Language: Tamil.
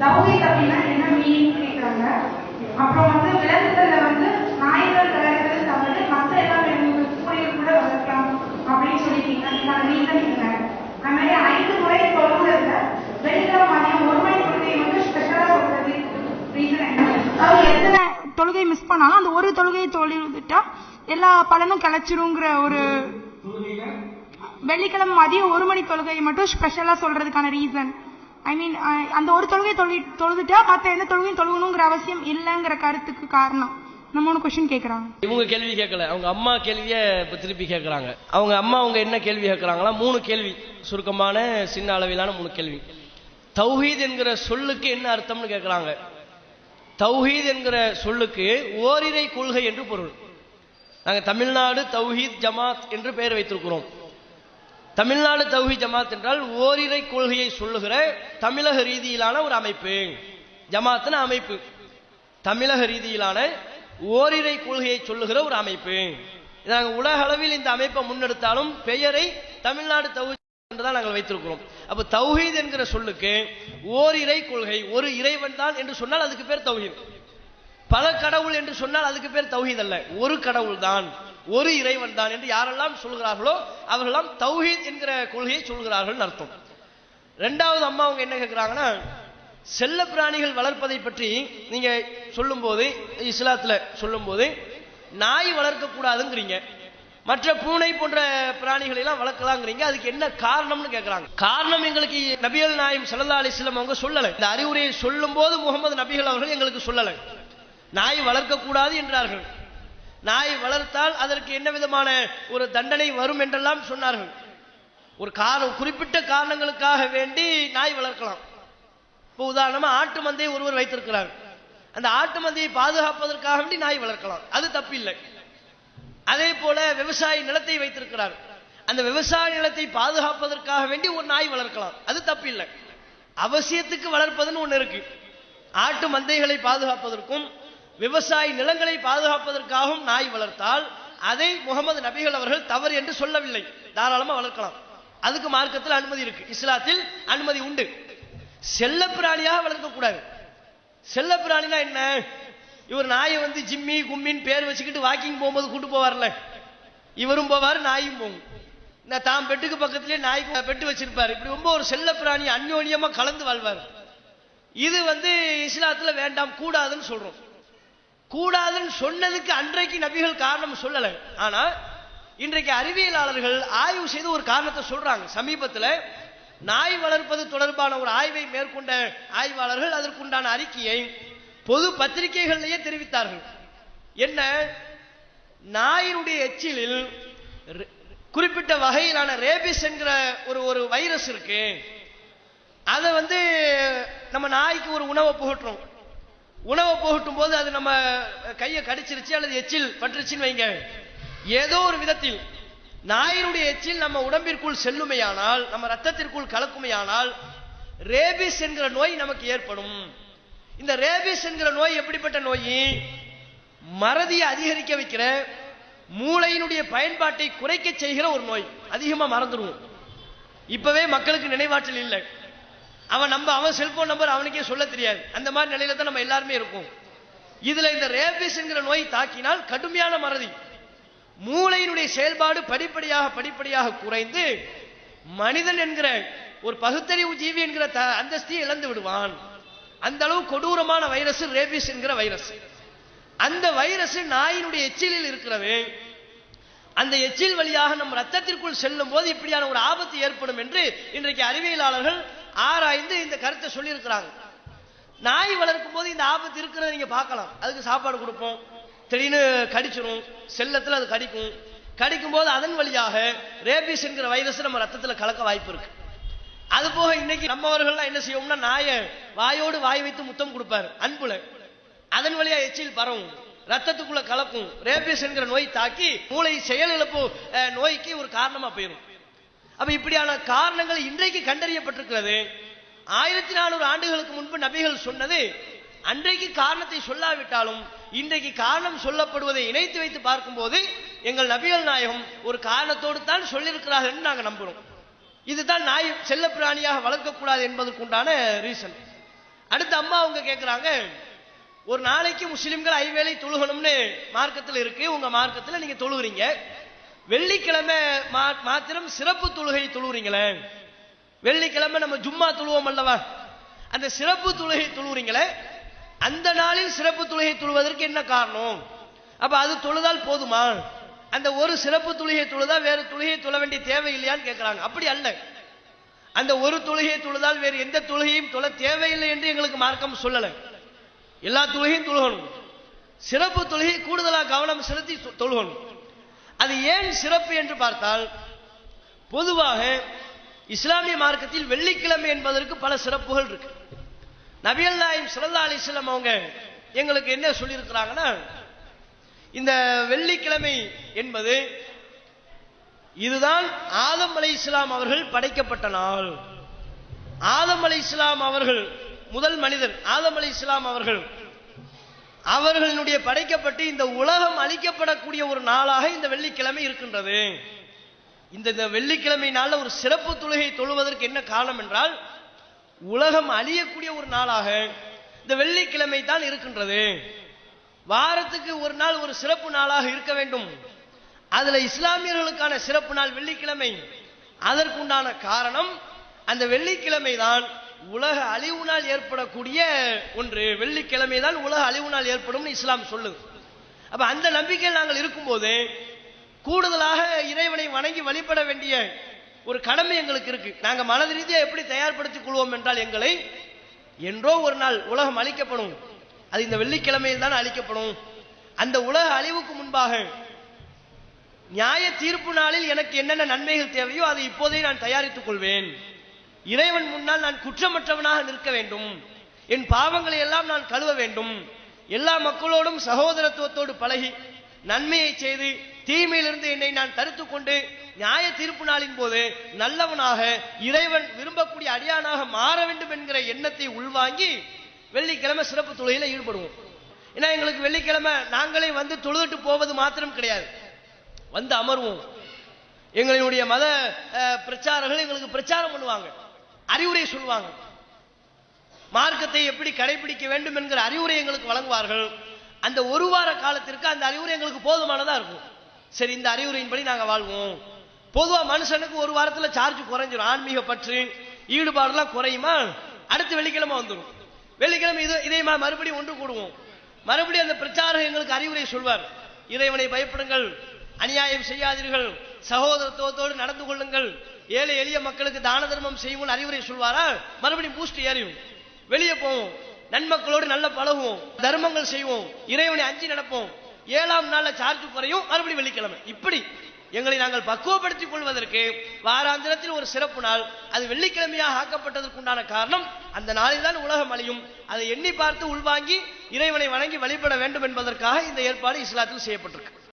தௌஹீத் அப்படின்னா என்ன? மீனிங் கேட்குறாங்க அப்புறம் வந்து விலங்குகள்ல வந்து நாய்கள் வளர்க்கிறது தவிர மற்ற எல்லா விலங்குகள் பூனைகள் கூட வளர்க்கலாம் அப்படின்னு இதுக்கான ரீசன் என்ன? அது மாதிரி ஐந்து முறை தொழுகிறதுல வெள்ளிக்கிழமை மதியம் ஒரு மணி தொழுகையை வந்து ஸ்பெஷலாக சொல்றது. ரீசன் என்ன? அவங்க எத்தனை தொழுகை மிஸ் பண்ணாலும் அந்த ஒரு தொழுகையை தொழுதுட்டா எல்லா பலனும் கிடைச்சிருங்கிற ஒரு வெள்ளிக்கிழமை மதியம் ஒரு மணி தொழுகையை மட்டும் ஸ்பெஷலா சொல்றதுக்கான ரீசன் ஐ மீன் அந்த ஒரு தொழுகையை தொழு தொழுதுட்டா மற்ற எந்த தொழுகையும் தொழுகணுங்கிற அவசியம் இல்லைங்கிற கருத்துக்கு காரணம். இந்த மூணு கொஸ்டின் கேட்குறாங்க இவங்க கேள்வி கேட்கல. அவங்க அம்மா கேள்வியை இப்போ திருப்பி கேட்கறாங்க அவங்க அம்மா அவங்க என்ன கேள்வி கேட்கறாங்களா மூணு கேள்வி. சுருக்கமான சின்ன அளவிலான மூணு கேள்வி. தௌஹீத் என்கிற சொல்லுக்கு என்ன அர்த்தம்னு கேட்கறாங்க தௌஹீத் என்கிற சொல்லுக்கு ஓரிரை கொள்கை என்று பொருள். நாங்கள் தமிழ்நாடு தௌஹீத் ஜமாத் என்று பெயர் வைத்திருக்கிறோம். தமிழ்நாடு தௌஹீத் ஜமாத் என்றால் ஓரிரை கொள்கையை சொல்லுகிற தமிழக ரீதியிலான ஒரு அமைப்பு. ஜமாத்ன அமைப்பு. தமிழக ரீதியிலான ஓரிரை கொள்கையை சொல்லுகிற ஒரு அமைப்பு. நாங்கள் உலக அளவில் இந்த அமைப்பை முன்னெடுத்தாலும் பெயரை தமிழ்நாடு தௌஹி என்றுதான் நாங்கள் வைத்திருக்கிறோம். அப்ப தௌஹீத் என்கிற சொல்லுக்கு ஓரிரை கொள்கை ஒரு இறைவன் தான் என்று சொன்னால் அதுக்கு பேர் தௌஹீத். பல கடவுள் என்று சொன்னால் அதுக்கு பேர் தௌஹீத் அல்ல. ஒரு கடவுள் தான். ஒரு இறைவன் தான் என்று யாரெல்லாம் சொல்கிறார்களோ அவர்களெல்லாம் தௌஹீத் என்கிற கொள்கையை சொல்கிறார்கள் அர்த்தம். ரெண்டாவது அம்மா அவங்க என்ன கேட்கிறாங்கன்னா செல்ல பிராணிகள் வளர்ப்பதை பற்றி நீங்க சொல்லும்போது இஸ்லாத்துல சொல்லும்போது நாய் வளர்க்கக்கூடாதுங்கிறீங்க மற்ற பூனை போன்ற பிராணிகளை எல்லாம் வளர்க்கலாங்கிறீங்க. அதுக்கு என்ன காரணம்னு கேட்கறாங்க காரணம் எங்களுக்கு நபிகள் நாயம் சல்லா அலிஸ்லாம் அவங்க சொல்லலை. இந்த அறிவுரையை சொல்லும் போது முகமது நபிகள் அவர்கள் எங்களுக்கு சொல்லலை. நாய் வளர்க்கக்கூடாது என்றார்கள். நாய் வளர்த்தால் அதற்கு என்ன விதமான ஒரு தண்டனை வரும் என்றெல்லாம் சொன்னார்கள். ஒரு காரணம் குறிப்பிட்ட காரணங்களுக்காக வேண்டி நாய் வளர்க்கலாம். இப்போ உதாரணமா ஆட்டு மந்தையை ஒருவர் வைத்திருக்கிறார். அந்த ஆட்டு மந்தையை பாதுகாப்பதற்காக வேண்டி நாய் வளர்க்கலாம். அது தப்பில்லை. அதே போல விவசாய நிலத்தை வைத்திருக்கிறார். அந்த விவசாய நிலத்தை பாதுகாப்பதற்காக வேண்டி ஒரு நாய் வளர்க்கலாம். அது தப்பில்லை. அவசியத்துக்கு வளர்ப்பதுன்னு ஒன்று இருக்கு. ஆட்டு மந்தைகளை பாதுகாப்பதற்கும் விவசாய நிலங்களை பாதுகாப்பதற்காகவும் நாய் வளர்த்தால் அதை முகமது நபிகள் அவர்கள் தவறு என்று சொல்லவில்லை. தாராளமா வளர்க்கலாம். அதுக்கு மார்க்கத்தில் அனுமதி இருக்கு. இஸ்லாத்தில் அனுமதி உண்டு. செல்ல பிராணியாக வளர்க்கக்கூடாது செல்ல பிராணினா என்ன? இவர் நாயை வந்து ஜிம்மி கும்மின்னு பேர் வச்சுக்கிட்டு வாக்கிங் போகும்போது கூட்டு போவார்ல. இவரும் போவார் நாயும் போகும். இந்த தாம் பெட்டுக்கு பக்கத்திலே நாய்க்கு பெட்டு வச்சிருப்பார். இப்படி ரொம்ப ஒரு செல்ல பிராணி அந்யோன்யமா கலந்து வாழ்வார். இது வந்து இஸ்லாத்துல வேண்டாம் கூடாதுன்னு சொல்றோம். கூடாதுன்னு சொன்னதுக்கு அன்றைக்கு நபிகள் காரணம் சொல்லலை. ஆனா இன்றைக்கு அறிவியலாளர்கள் ஆய்வு செய்து ஒரு காரணத்தை சொல்றாங்க. சமீபத்தில் நாய் வளர்ப்பது தொடர்பான ஒரு ஆய்வை மேற்கொண்ட ஆய்வாளர்கள் அதற்குண்டான அறிக்கையை பொது பத்திரிகைகளிலேயே தெரிவித்தார்கள். என்ன? நாயினுடைய எச்சிலில் குறிப்பிட்ட வகையிலான ரேபிஸ் என்கிற ஒரு ஒரு வைரஸ் இருக்கு. அதை வந்து நம்ம நாய்க்கு ஒரு உணவை புகட்டுறோம். உணவை புகட்டும் போது அது நம்ம கையை கடிச்சிருச்சு அல்லது எச்சில் பட்டுருச்சுன்னு வைங்க. ஏதோ ஒரு விதத்தில் நாயினுடைய எச்சில் நம்ம உடம்பிற்குள் செல்லுமையானால் நம்ம ரத்தத்திற்குள் கலக்குமையானால் ரேபிஸ் என்கிற நோய் நமக்கு ஏற்படும். இந்த ரேபிஸ் என்கிற நோய் எப்படிப்பட்ட நோய்? மறதியை அதிகரிக்க வைக்கிற மூளையினுடைய பயன்பாட்டை குறைக்க செய்கிற ஒரு நோய். அதிகமா மறந்துடுவோம். இப்பவே மக்களுக்கு நினைவாற்றல் இல்லை. அவன் நம்ம அவன் செல்போன் நம்பர் அவனுக்கே சொல்ல தெரியாது. அந்த மாதிரி நிலையில தான் நம்ம எல்லாருமே இருக்கோம். இதுல இந்த ரேபிஸ் என்கிற நோய் தாக்கினால் கடுமையான மறதி. மூளையினுடைய செயல்பாடு படிப்படியாக படிப்படியாக குறைந்து மனிதன் என்கிற ஒரு பகுத்தறிவு ஜீவி என்கிற த- இழந்து விடுவான். அந்த அளவு கொடூரமான வைரஸ் ரேபிஸ் என்கிற வைரஸ். அந்த வைரஸ் நாயினுடைய எச்சிலில் இருக்கிறது. அந்த எச்சில் வழியாக நம் ரத்தத்திற்குள் செல்லும் போது இப்படியான ஒரு ஆபத்து ஏற்படும் என்று இன்றைக்கு அறிவியலாளர்கள் ஆராய்ந்து இந்த கருத்தை சொல்லியிருக்கிறாங்க. நாய் வளர்க்கும் போது இந்த ஆபத்து இருக்கிறத நீங்க பார்க்கலாம். அதுக்கு சாப்பாடு கொடுப்போம். திடீர்னு கடிச்சிடும் செல்லத்தில் அது கடிக்கும். கடிக்கும் போது அதன் வழியாக ரேபிஸ் என்கிற வைரஸ் நம்ம ரத்தத்தில் கலக்க வாய்ப்பு இருக்கு. அது போக இன்னைக்கு நம்மவர்கள்லாம் என்ன செய்வோம்னா நாயை வாயோடு வாய் வைத்து முத்தம் கொடுப்பாரு. அன்புல. அதன் வழியா எச்சில் பரவும். ரத்தத்துக்குள்ள கலக்கும். ரேபிஸ் என்கிற நோய் தாக்கி மூளை செயலிழப்பு நோய்க்கு ஒரு காரணமா போயிடும் அப்ப இப்படியான காரணங்கள் இன்றைக்கு கண்டறியப்பட்டிருக்கிறது. ஆயிரத்தி நானூறு ஆண்டுகளுக்கு முன்பு நபிகள் சொன்னது அன்றைக்கு காரணத்தை சொல்லாவிட்டாலும் இன்றைக்கு காரணம் சொல்லப்படுவதை இணைத்து வைத்து பார்க்கும்போது எங்கள் நபிகள் நாயகம் ஒரு காரணத்தோடு தான் சொல்லியிருக்கிறார்கள் என்று நாங்கள் நம்புறோம். இதுதான் நாய் செல்ல பிராணியாக வளர்க்கக்கூடாது என்பதற்குண்டான ரீசன் அடுத்த அம்மா அவங்க கேட்குறாங்க ஒரு நாளைக்கு முஸ்லிம்கள் ஐவேளை தொழுகணும்னு மார்க்கத்தில் இருக்கு. உங்க மார்க்கத்தில் நீங்க தொழுகிறீங்க. வெள்ளிக்கிழமை மா- மாத்திரம் சிறப்பு தொழுகை தொழுவுறீங்களே வெள்ளிக்கிழமை நம்ம ஜும்மா தொழுவோம் அல்லவா? அந்த சிறப்பு தொழுகை தொழுவுறீங்களே அந்த நாளில் சிறப்பு தொழுகை தொழுவதற்கு என்ன காரணம்? அப்ப அது தொழுதால் போதுமா? அந்த ஒரு சிறப்பு தொழுகை தொழுதா வேற தொழுகை தொழ வேண்டிய தேவை இல்லையான்னு கேட்கிறாங்க அப்படி அல்ல. அந்த ஒரு தொழுகையை தொழுதால் வேறு எந்த தொழுகையும் தொழ தேவையில்லை என்று எங்களுக்கு மார்க்கம் சொல்லலை. எல்லா தொழுகையும் தொழுகணும். சிறப்பு தொழுகை கூடுதலாக கவனம் செலுத்தி தொழுகணும். அது ஏன் சிறப்பு என்று பார்த்தால் பொதுவாக இஸ்லாமிய மார்க்கத்தில் வெள்ளிக்கிழமை என்பதற்கு பல சிறப்புகள் இருக்கு. நபியல் நாயம் சுல்லா அலிஸ்லாம் அவங்க எங்களுக்கு என்ன சொல்லியிருக்கிறாங்கன்னா இந்த வெள்ளிக்கிழமை என்பது இதுதான் ஆதம் அலை இஸ்லாம் அவர்கள் படைக்கப்பட்ட நாள். ஆதம் அலை இஸ்லாம் அவர்கள் முதல் மனிதர். ஆதம் அலை இஸ்லாம் அவர்கள் அவர்களுடைய படைக்கப்பட்டு இந்த உலகம் அழிக்கப்படக்கூடிய ஒரு நாளாக இந்த வெள்ளிக்கிழமை இருக்கின்றது. இந்த இந்த வெள்ளிக்கிழமை நாளில் ஒரு சிறப்பு தொழுகை தொழுவதற்கு என்ன காரணம் என்றால் உலகம் அழியக்கூடிய ஒரு நாளாக இந்த வெள்ளிக்கிழமை தான் இருக்கின்றது. வாரத்துக்கு ஒரு நாள் ஒரு சிறப்பு நாளாக இருக்க வேண்டும். அதுல இஸ்லாமியர்களுக்கான சிறப்பு நாள் வெள்ளிக்கிழமை. அதற்குண்டான காரணம் அந்த வெள்ளிக்கிழமை தான் உலக அழிவு நாள் ஏற்படக்கூடிய ஒன்று வெள்ளிக்கிழமை தான் உலக அழிவு நாள் ஏற்படும் இஸ்லாம் சொல்லுது. அப்ப அந்த நம்பிக்கையில் நாங்கள் இருக்கும்போது கூடுதலாக இறைவனை வணங்கி வழிபட வேண்டிய ஒரு கடமை எங்களுக்கு இருக்கு. நாங்க மனது ரீதியா எப்படி தயார்படுத்திக் கொள்வோம் என்றால் எங்களை என்றோ ஒரு நாள் உலகம் அழிக்கப்படும். அது இந்த வெள்ளிக்கிழமையில் தான் அழிக்கப்படும். அந்த உலக அழிவுக்கு முன்பாக நியாய தீர்ப்பு நாளில் எனக்கு என்னென்ன நன்மைகள் தேவையோ அதை இப்போதே நான் தயாரித்துக் கொள்வேன். இறைவன் முன்னால் நான் குற்றமற்றவனாக நிற்க வேண்டும். என் பாவங்களை எல்லாம் நான் கழுவ வேண்டும். எல்லா மக்களோடும் சகோதரத்துவத்தோடு பழகி நன்மையை செய்து தீமையிலிருந்து என்னை நான் தடுத்து கொண்டு நியாய தீர்ப்பு நாளின் போது நல்லவனாக இறைவன் விரும்பக்கூடிய அடியானாக மாற வேண்டும் என்கிற எண்ணத்தை உள்வாங்கி வெள்ளிக்கிழமை சிறப்பு தொழுகையில ஈடுபடுவோம். ஏன்னா எங்களுக்கு வெள்ளிக்கிழமை நாங்களே வந்து தொழுதுட்டு போவது மாத்திரம் கிடையாது. வந்து அமர்வோம். எங்களுடைய மத பிரச்சாரர்கள் எங்களுக்கு பிரச்சாரம் பண்ணுவாங்க. அறிவுரை சொல்லுவாங்க. மார்க்கத்தை எப்படி கடைபிடிக்க வேண்டும் என்கிற அறிவுரை எங்களுக்கு வழங்குவார்கள். அந்த ஒரு வார காலத்திற்கு அந்த அறிவுரை எங்களுக்கு போதுமானதா இருக்கும். சரி இந்த அறிவுரையின்படி நாங்கள் வாழ்வோம். பொதுவா மனுஷனுக்கு ஒரு வாரத்தில் சார்ஜ் குறைஞ்சிரும். ஆன்மீக பற்று ஈடுபாடுலாம் குறையுமா? அடுத்து வெள்ளிக்கிழமை வந்துடும் வெள்ளிக்கிழமை இது இதே மறுபடியும் ஒன்று கூடுவோம். மறுபடியும் அந்த பிரச்சாரம் எங்களுக்கு அறிவுரை சொல்வார். இறைவனை பயப்படுங்கள் அநியாயம் செய்யாதீர்கள் சகோதரத்துவத்தோடு நடந்து கொள்ளுங்கள் ஏழை எளிய மக்களுக்கு தான தர்மம் செய்வோம் அறிவுரை சொல்வாரா? மறுபடியும் பூஸ்ட் ஏறியும் வெளியே போவோம். நன்மக்களோடு நல்ல பழகுவோம். தர்மங்கள் செய்வோம். இறைவனை அஞ்சு நடப்போம். ஏழாம் நாள்ல சார்ஜ் குறையும். மறுபடியும் வெள்ளிக்கிழமை. இப்படி எங்களை நாங்கள் பக்குவப்படுத்திக் கொள்வதற்கு வாராந்திரத்தில் ஒரு சிறப்பு நாள். அது வெள்ளிக்கிழமையாக ஆக்கப்பட்டதற்கு உண்டான காரணம் அந்த நாளில் தான் உலகம் அழியும். அதை எண்ணி பார்த்து உள்வாங்கி இறைவனை வணங்கி வழிபட வேண்டும் என்பதற்காக இந்த ஏற்பாடு இஸ்லாத்தில் செய்யப்பட்டிருக்கு.